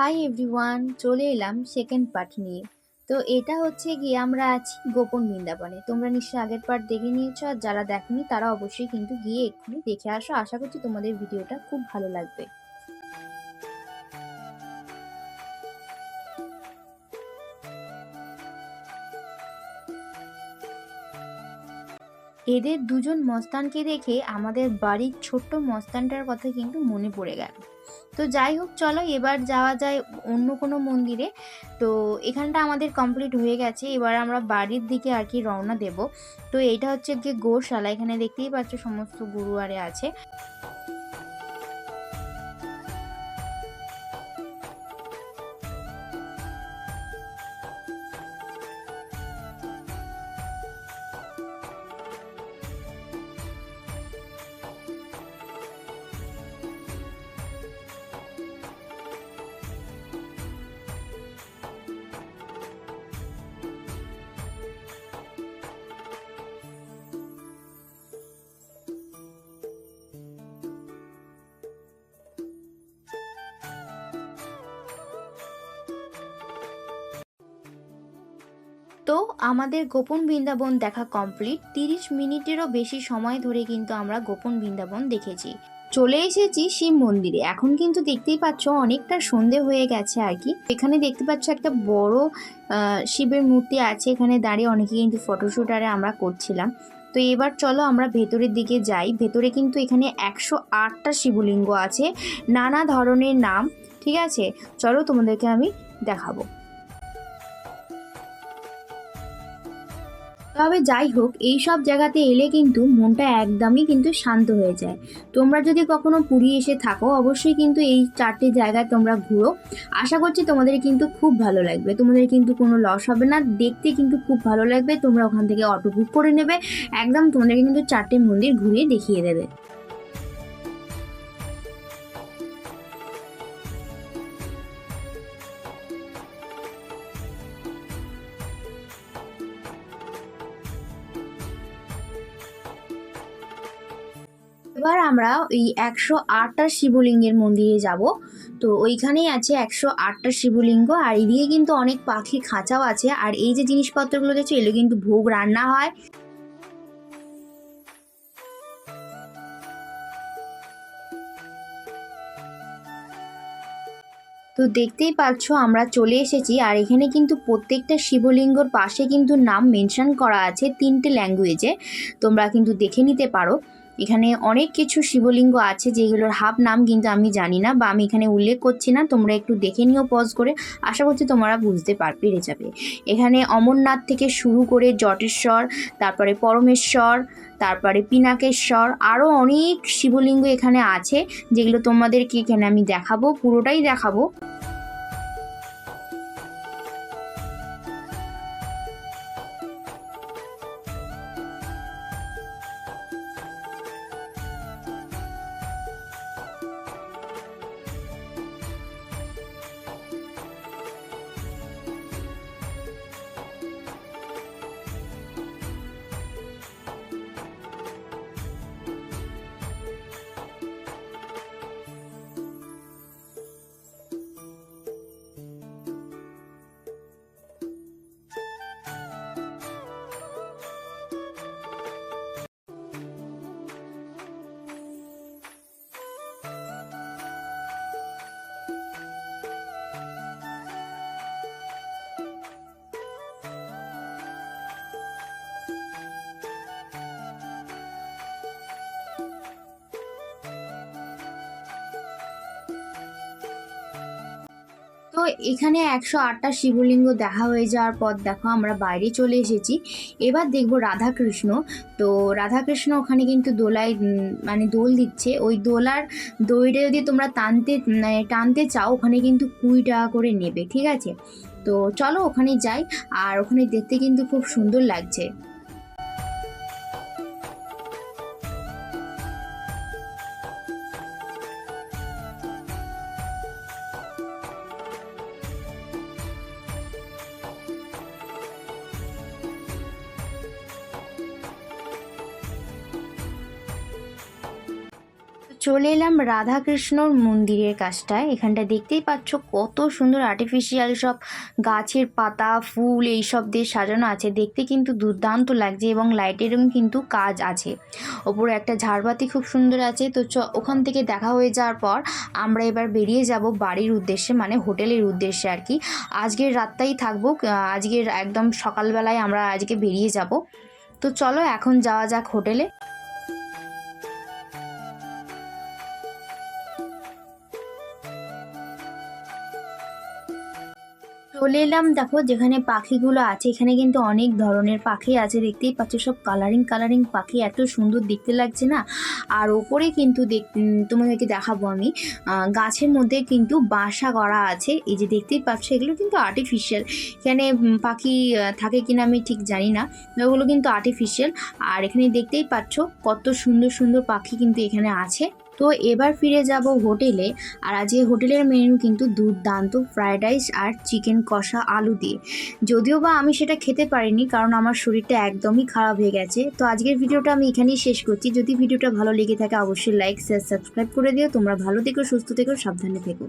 Hi everyone চলে এলাম second part নিয়ে। তো এটা হচ্ছে গিয়ে আমরা আছি গোপন বৃন্দাবনে। তোমরা নিশ্চয়ই আগের পার্ট দেখে নিয়েছ, আর যারা দেখনি তারা অবশ্যই কিন্তু গিয়ে এক্ষুনি দেখে আসো। আশা করছি তোমাদের ভিডিওটা খুব ভালো লাগবে। এদের দুজন মস্তানকে দেখে আমাদের বাড়ির ছোট্ট মস্তানটার কথা কিন্তু মনে পড়ে গেল। তো যাই হোক, চলো এবার যাওয়া যায় অন্য কোনো মন্দিরে। তো এখানটা আমাদের কমপ্লিট হয়ে গেছে। এবার আমরা বাড়ির দিকে আর কি রওনা দেব। তো এটা হচ্ছে গিয়ে গোশালা। এখানে দেখতেই পাচ্ছ সমস্ত গুরুয়ারে আছে। তো আমাদের গোপন বৃন্দাবন দেখা কমপ্লিট তিরিশ মিনিটেরও বেশি সময় ধরে কিন্তু আমরা গোপন বৃন্দাবন দেখেছি। চলে এসেছি শিব মন্দিরে। এখন কিন্তু দেখতেই পাচ্ছ অনেকটা সন্ধে হয়ে গেছে আর কি। এখানে দেখতে পাচ্ছ একটা বড় শিবের মূর্তি আছে। এখানে দাঁড়িয়ে অনেকে কিন্তু ফটোশ্যুট আরে আমরা করছিলাম। তো এবার চলো আমরা ভেতরের দিকে যাই। ভেতরে কিন্তু এখানে একশো আটটা শিবলিঙ্গ আছে। নানা ধরনের নাম, ঠিক আছে? চলো তোমাদেরকে আমি দেখাবো। তবে যাই হোক, এই সব জায়গাতে এলে কিন্তু মনটা একদমই কিন্তু শান্ত হয়ে যায়। তোমরা যদি কখনো পুরী এসে থাকো, অবশ্যই কিন্তু এই চারটি জায়গায় তোমরা ঘুরো। আশা করছি তোমাদের কিন্তু খুব ভালো লাগবে। তোমাদের কিন্তু কোনো লস হবে না। দেখতে কিন্তু খুব ভালো লাগবে। তোমরা ওখান থেকে অটো বুক করে নেবে। একদম তোমাদেরকে কিন্তু চারটে মন্দির ঘুরিয়ে দেখিয়ে দেবে। এবার আমরা ওই একশো আটটা শিবলিঙ্গের মন্দিরে যাব। তো ওইখানেই আছে একশো আটটা শিবলিঙ্গ, আর এদিকে কিন্তু অনেক পাখির খাঁচাও আছে। আর এই যে জিনিসপত্রগুলো দেখছ, এগুলো কিন্তু ভোগ রান্না হয়। তো দেখতেই পাচ্ছ, আমরা চলে এসেছি। আর এখানে কিন্তু প্রত্যেকটা শিবলিঙ্গর পাশে কিন্তু নাম মেনশন করা আছে তিনটে ল্যাঙ্গুয়েজে। তোমরা কিন্তু দেখে নিতে পারো। এখানে অনেক কিছু শিবলিঙ্গ আছে যেগুলোর হাফ নাম কিন্তু আমি জানি না বা আমি এখানে উল্লেখ করছি না। তোমরা একটু দেখে নিও পজ করে। আশা করছি তোমরা বুঝতে পার, পেরে যাবে। এখানে অমরনাথ থেকে শুরু করে জটেশ্বর, তারপরে পরমেশ্বর, তারপরে পিনাকেশ্বর আরও অনেক শিবলিঙ্গ এখানে আছে যেগুলো তোমাদেরকে এখানে আমি দেখাবো, পুরোটাই দেখাবো। এখানে একশো আটটা শিবলিঙ্গ দেখা হয়ে যাওয়ার পর দেখো, আমরা বাইরে চলে এসেছি। এবার দেখব রাধাকৃষ্ণ। তো রাধাকৃষ্ণ ওখানে কিন্তু দোলায় মানে দোল দিচ্ছে। ওই দোলার দইটা যদি তোমরা টানতে মানে টানতে চাও, ওখানে কিন্তু কুড়ি টাকা করে নেবে, ঠিক আছে? তো চলো ওখানে যাই, আর ওখানে দেখতে কিন্তু খুব সুন্দর লাগছে। চলে এলাম রাধাকৃষ্ণর মন্দিরের কাছটায় এখানটা দেখতেই পাচ্ছ কত সুন্দর আর্টিফিশিয়াল সব গাছের পাতা, ফুল এইসব দিয়ে সাজানো আছে। দেখতে কিন্তু দুর্দান্ত লাগছে এবং লাইটেরও কিন্তু কাজ আছে। ওপরে একটা ঝাড়বাতি খুব সুন্দর আছে। তো চ, ওখান থেকে দেখা হয়ে যাওয়ার পর আমরা এবার বেরিয়ে যাব বাড়ির উদ্দেশ্যে মানে হোটেলের উদ্দেশ্যে আর কি। আজকের রাতটাই থাকব আজকের একদম সকালবেলায় আমরা আজকে বেরিয়ে যাব। তো চলো এখন যাওয়া যাক হোটেলে। চলে এলাম। দেখো যেখানে পাখিগুলো আছে, এখানে কিন্তু অনেক ধরনের পাখি আছে, দেখতেই পাচ্ছ সব কালারিং কালারিং পাখি। এত সুন্দর দেখতে লাগছে না? আর ওপরে কিন্তু তোমাদেরকে দেখাবো আমি। গাছের মধ্যে কিন্তু বাসা করা আছে। এই যে দেখতেই পাচ্ছ, এগুলো কিন্তু আর্টিফিশিয়াল এখানে পাখি থাকে কিনা আমি ঠিক জানি না ওগুলো কিন্তু আর্টিফিশিয়াল আর এখানে দেখতেই পাচ্ছ কত সুন্দর সুন্দর পাখি কিন্তু এখানে আছে। তো এবার ফিরে যাব হোটেলে। আর আজকে হোটেলের মেনু কিন্তু দুর্দান্ত, ফ্রায়েড রাইস আর চিকেন কষা আলু দিয়ে। যদিও বা আমি সেটা খেতে পারিনি, কারণ আমার শরীরটা একদমই খারাপ হয়ে গেছে। তো আজকের ভিডিওটা আমি এখানেই শেষ করছি। যদি ভিডিওটা ভালো লেগে থাকে, অবশ্যই লাইক শেয়ার সাবস্ক্রাইব করে দিও। তোমরা ভালো থেকো, সুস্থ থেকো, সাবধানে থেকো।